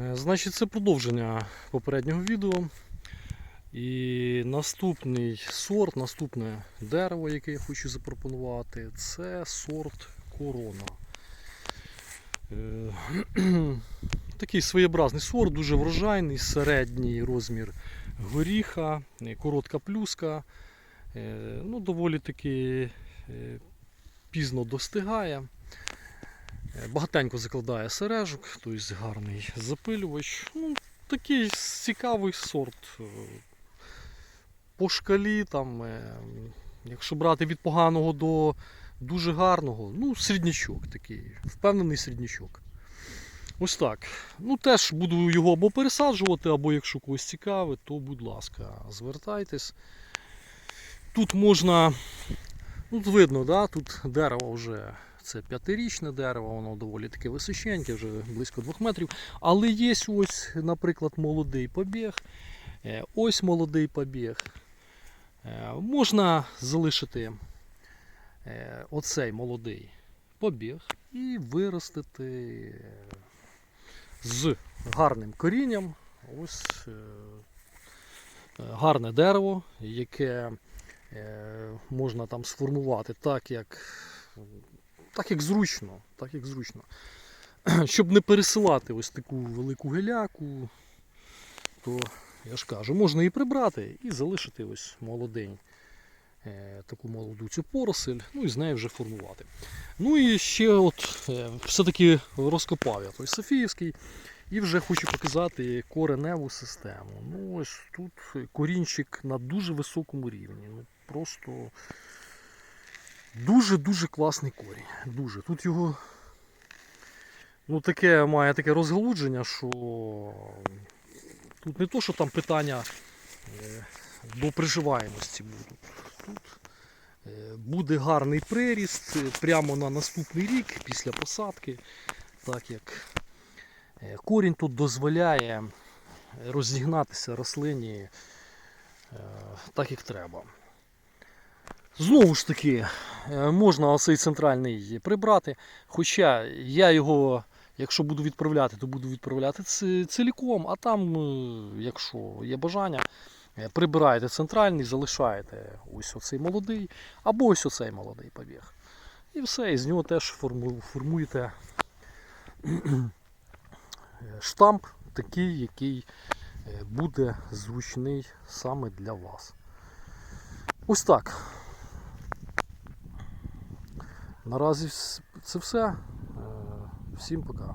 Е, Значить, це продовження попереднього відео. І наступний сорт, наступне дерево, яке я хочу запропонувати, це сорт корона. Е, Такий своєобразний сорт, дуже врожайний, середній розмір горіха, е, коротка плюска. Ну, доволі таки пізно достигає. Багатенько закладає сережок, тобто гарний запилювач. Ну, такий цікавий сорт. Е, По шкалі, там, е, якщо брати від поганого до дуже гарного, ну, середнячок такий, впевнений середнячок. Ось так. Ну, теж буду його або пересаджувати, або якщо когось цікавить, то будь ласка, звертайтесь. Тут можна, тут видно, да, тут дерево вже це п'ятирічне дерево, воно доволі таке височеньке, вже близько двох метрів. Але є ось, наприклад, молодий побіг. Е, Ось молодий побіг. Е, Можна залишити е, оцей молодий побіг і виростити з гарним корінням. Ось гарне дерево, яке можна там сформувати так, як, так, як зручно. Так, як зручно. Щоб не пересилати ось таку велику геляку, то я ж кажу, можна і прибрати, і залишити ось молодень. е, Таку молоду цю поросль, ну і з нею вже формувати. Ну і ще от е, все-таки розкопав я той Софіївський і вже хочу показати кореневу систему. Ну ось тут корінчик на дуже високому рівні. Ну Просто дуже-дуже класний корінь. Дуже. Тут його ну, таке має таке розгалудження, що тут не то, що там питання е, до приживаємості будуть. Тут е, буде гарний приріст е, прямо на наступний рік після посадки, так як корінь тут дозволяє розігнатися рослині е, так, як треба. Знову ж таки, е, можна оцей центральний прибрати. Хоча я його, якщо буду відправляти, то буду відправляти ціліком, а там, е, якщо є бажання, е, прибираєте центральний, залишаєте ось оцей молодий, або ось оцей молодий побіг. І все, і з нього теж формуєте е, штамп такий, який е, буде зручний саме для вас. Ось так. Наразі це все. Е, Всім пока.